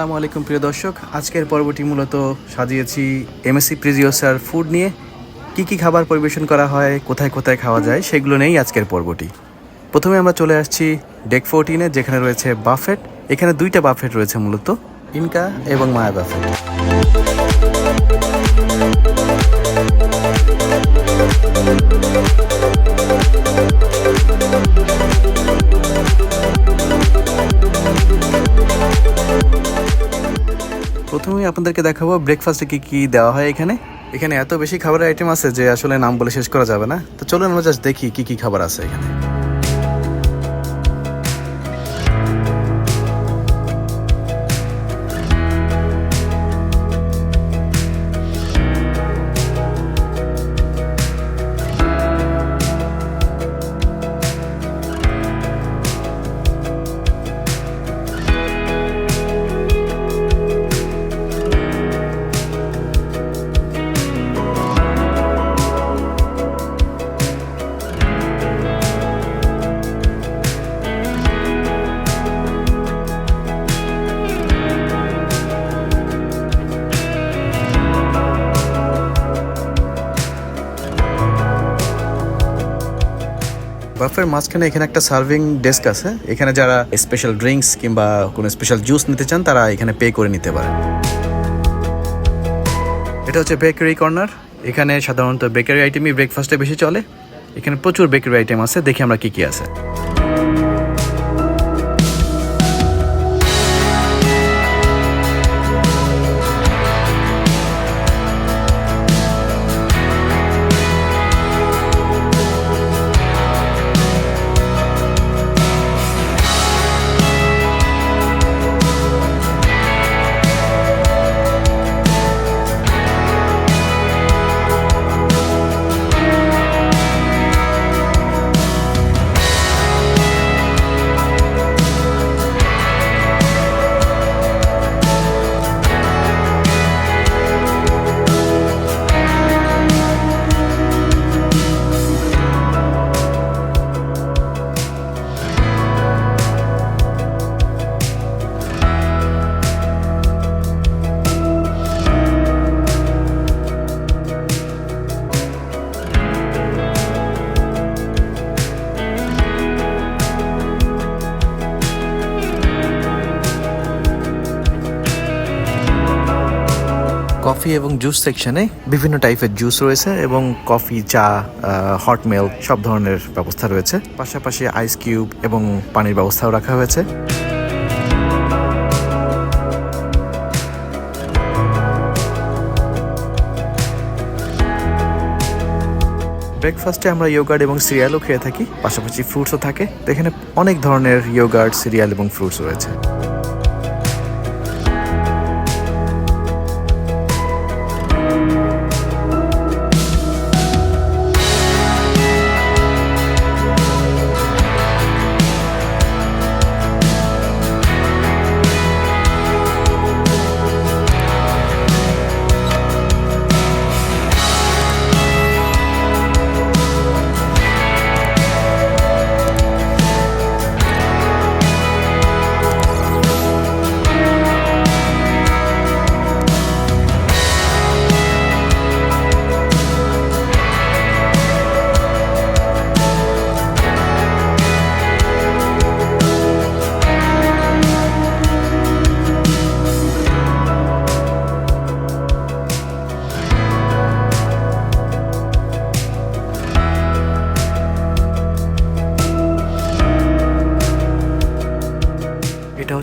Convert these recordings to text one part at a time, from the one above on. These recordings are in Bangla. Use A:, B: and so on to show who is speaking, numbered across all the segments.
A: আসসালামু আলাইকুম, প্রিয় দর্শক। আজকের পর্বটি মূলত সাজিয়েছি এমএসসি প্রিজিওসার ফুড নিয়ে। কি কি খাবার পরিবেশন করা হয়, কোথায় কোথায় খাওয়া যায়, সেগুলো নিয়েই আজকের পর্বটি। প্রথমে আমরা চলে আসছি ডেক ফোরটিনে যেখানে রয়েছে বাফেট এখানে দুইটা বাফেট রয়েছে মূলত ইনকা এবং মায়া বাফেট প্রথমেই আপনাদেরকে দেখাবো ব্রেকফাস্টে কি কি দেওয়া হয় এখানে। এখানে এত বেশি খাবারের আইটেম আছে যে আসলে নাম বলে শেষ করা যাবে না। তো চলুন আমরা জাস্ট দেখি কি কি খাবার আছে এখানে। বাফের মাঝখানে এখানে একটা সার্ভিং ডেস্ক আছে। এখানে যারা স্পেশাল ড্রিঙ্কস কিংবা কোনো স্পেশাল জুস নিতে চান, তারা এখানে পে করে নিতে পারে এটা হচ্ছে বেকারি কর্নার এখানে সাধারণত বেকারি আইটেমই ব্রেকফাস্টে বেশি চলে। এখানে প্রচুর বেকারি আইটেম আছে। দেখি আমরা কি কি আছে। এবং জুস সেকশনে বিভিন্ন টাইপের জুস রয়েছে এবং কফি, চা হট মিল্ক সব ধরনের ব্যবস্থা রয়েছে। পাশাপাশি আইস কিউব এবং পানির ব্যবস্থাও রাখা হয়েছে। ব্রেকফাস্টে আমরা ইয়োগার্ট এবং সিরিয়ালও খেয়ে থাকি, পাশাপাশি ফ্রুটসও থাকে। এখানে অনেক ধরনের ইয়োগার্ট সিরিয়াল এবং ফ্রুটস রয়েছে।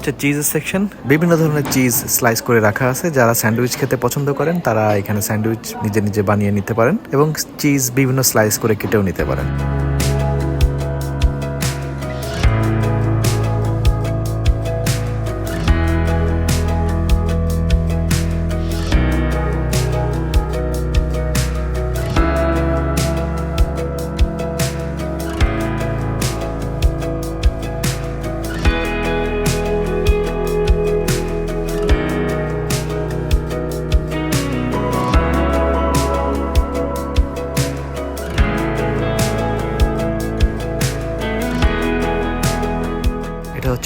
A: হচ্ছে চিজ সেকশন বিভিন্ন ধরনের চিজ স্লাইস করে রাখা আছে। যারা স্যান্ডউইচ খেতে পছন্দ করেন, তারা এখানে স্যান্ডউইচ নিজে নিজে বানিয়ে নিতে পারেন এবং চিজ বিভিন্ন স্লাইস করে কেটেও নিতে পারেন।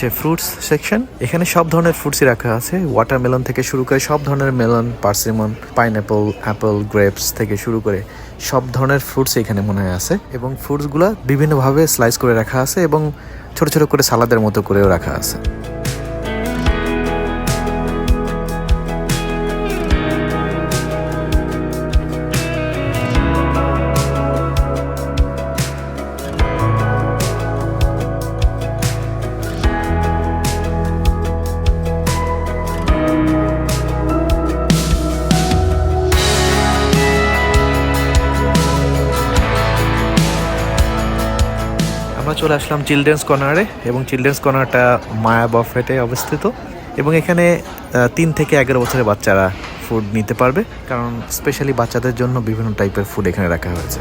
A: হচ্ছে ফ্রুটস সেকশন এখানে সব ধরনের ফ্রুটসই রাখা আছে। ওয়াটারমেলন থেকে শুরু করে সব ধরনের melon persimmon pineapple apple grapes থেকে শুরু করে সব ধরনের ফ্রুটস এখানে মনে হয় আছে। এবং ফ্রুটসগুলো বিভিন্নভাবে স্লাইস করে রাখা আছে এবং ছোট ছোট করে সালাদের মতো করেও রাখা আছে। চলে আসলাম চিলড্রেন্স কর্নারে এবং চিলড্রেন্স কর্নারটা মায়া বফেটে অবস্থিত এবং এখানে তিন থেকে এগারো বছরের বাচ্চারা ফুড নিতে পারবে, কারণ স্পেশালি বাচ্চাদের জন্য বিভিন্ন টাইপের ফুড এখানে রাখা হয়েছে।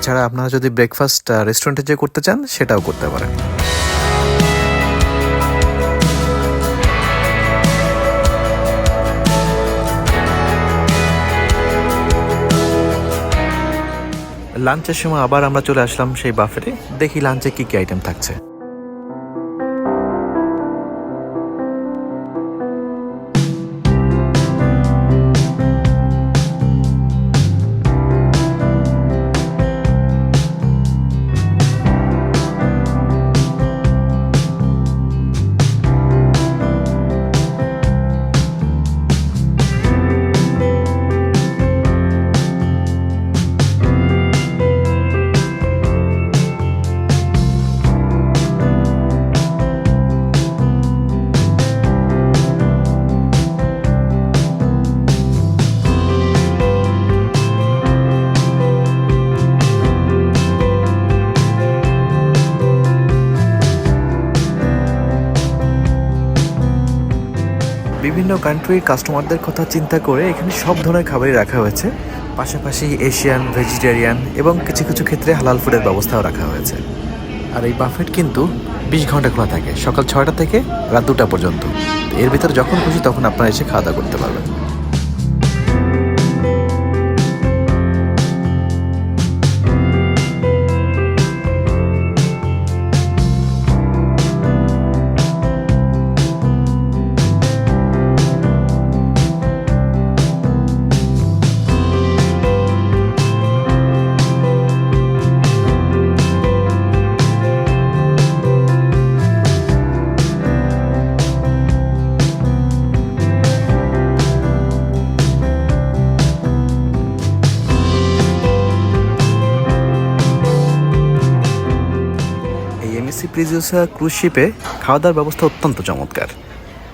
A: এছাড়া আপনারা যদি ব্রেকফাস্ট রেস্টুরেন্টে যে করতে চান, সেটাও করতে পারেন। লাঞ্চের সময় আবার আমরা চলে আসলাম সেই বাফেটে দেখি লাঞ্চে কি কি আইটেম থাকছে। বিভিন্ন কান্ট্রির কাস্টমারদের কথা চিন্তা করে এখানে সব ধরনের খাবারই রাখা হয়েছে। পাশাপাশি এশিয়ান ভেজিটেরিয়ান এবং কিছু কিছু ক্ষেত্রে হালাল ফুডের ব্যবস্থাও রাখা হয়েছে। আর এই বাফেট কিন্তু বিশ ঘণ্টা খোলা থাকে, সকাল ছয়টা থেকে রাত দুটা পর্যন্ত। এর ভিতরে যখন খুশি তখন আপনারা এসে খাওয়া দাওয়া করতে পারবেন। প্রিজিউসা ক্রুজ শিপে খাওয়া দাওয়ার ব্যবস্থা অত্যন্ত চমৎকার,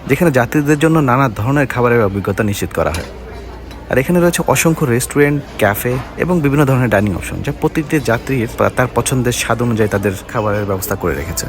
A: যেখানে যাত্রীদের জন্য নানা ধরনের খাবারের অভিজ্ঞতা নিশ্চিত করা হয়। আর এখানে রয়েছে অসংখ্য রেস্টুরেন্ট, ক্যাফে এবং বিভিন্ন ধরনের ডাইনিং অপশন, যা প্রতিটি যাত্রীর তার পছন্দের স্বাদ অনুযায়ী তাদের খাবারের ব্যবস্থা করে রেখেছে।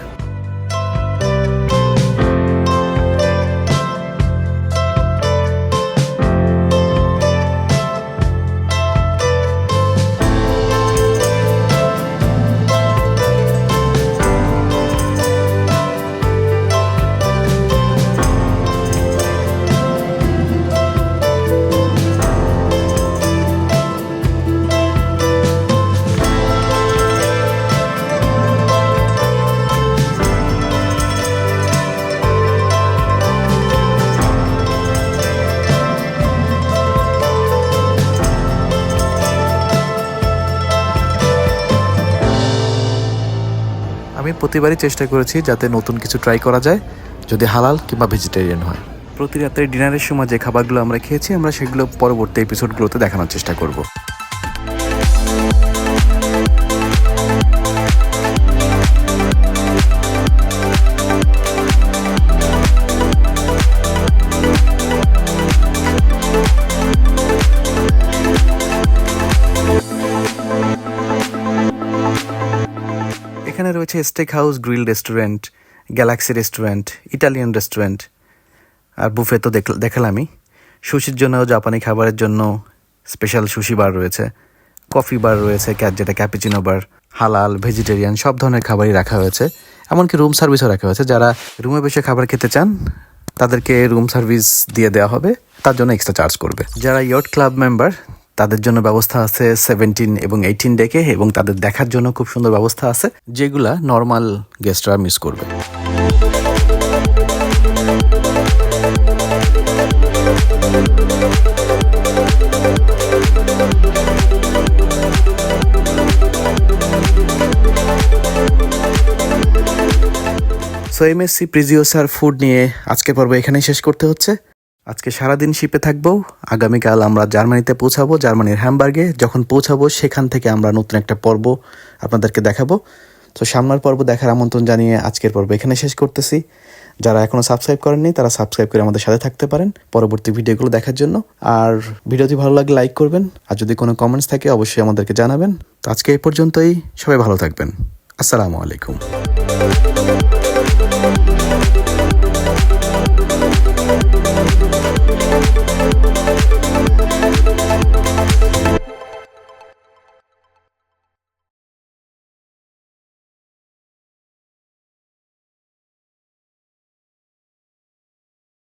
A: আমি প্রতিবারই চেষ্টা করেছি যাতে নতুন কিছু ট্রাই করা যায়, যদি হালাল কিংবা ভেজিটেরিয়ান হয়। প্রতি রাতের ডিনারের সময় যে খাবারগুলো আমরা খেয়েছি, আমরা সেগুলো পরবর্তী এপিসোডগুলোতে দেখানোর চেষ্টা করব। রয়েছে steak house grill restaurant Galaxy restaurant Italian restaurant আর বুফে তো দেখ- দেখালামই। সুশির জন্য জাপানি খাবারের জন্য স্পেশাল সুশি বার রয়েছে। কফি বার রয়েছে যেটা ক্যাপিচিনো বার হালাল ভেজিটেরিয়ান সব ধরনের খাবারই রাখা হয়েছে। এমনকি রুম সার্ভিসও রাখা হয়েছে। যারা রুমে বসে খাবার খেতে চান, তাদেরকে রুম সার্ভিস দিয়ে দেওয়া হবে। তার জন্য এক্সট্রা চার্জ করবে। যারা ইয়ট ক্লাব মেম্বার তাদের জন্য ব্যবস্থা আছে সেভেন্টিন এবং এইটিন ডেকে এবং তাদের দেখার জন্য খুব সুন্দর ব্যবস্থা আছে, যেগুলা নর্মাল গেস্টরা মিস করবে। সো এমএসসি প্রিজিওসার ফুড নিয়ে আজকের পর্ব এখানেই শেষ করতে হচ্ছে। আজকে সারাদিন শিপে থাকব। আগামীকাল আমরা জার্মানিতে পৌঁছাবো, জার্মানির হ্যামবার্গে। যখন পৌঁছাবো, সেখান থেকে আমরা নতুন একটা পর্ব আপনাদেরকে দেখাবো। তো সামনের পর্ব দেখার আমন্ত্রণ জানিয়ে আজকের পর্ব এখানে শেষ করতেছি। যারা এখনও সাবস্ক্রাইব করেননি, তারা সাবস্ক্রাইব করে আমাদের সাথে থাকতে পারেন পরবর্তী ভিডিওগুলো দেখার জন্য। আর ভিডিওটি ভালো লাগলে লাইক করবেন, আর যদি কোনো কমেন্টস থাকে, অবশ্যই আমাদেরকে জানাবেন। তো আজকে এই পর্যন্তই, সবাই ভালো থাকবেন। আসসালামু আলাইকুম।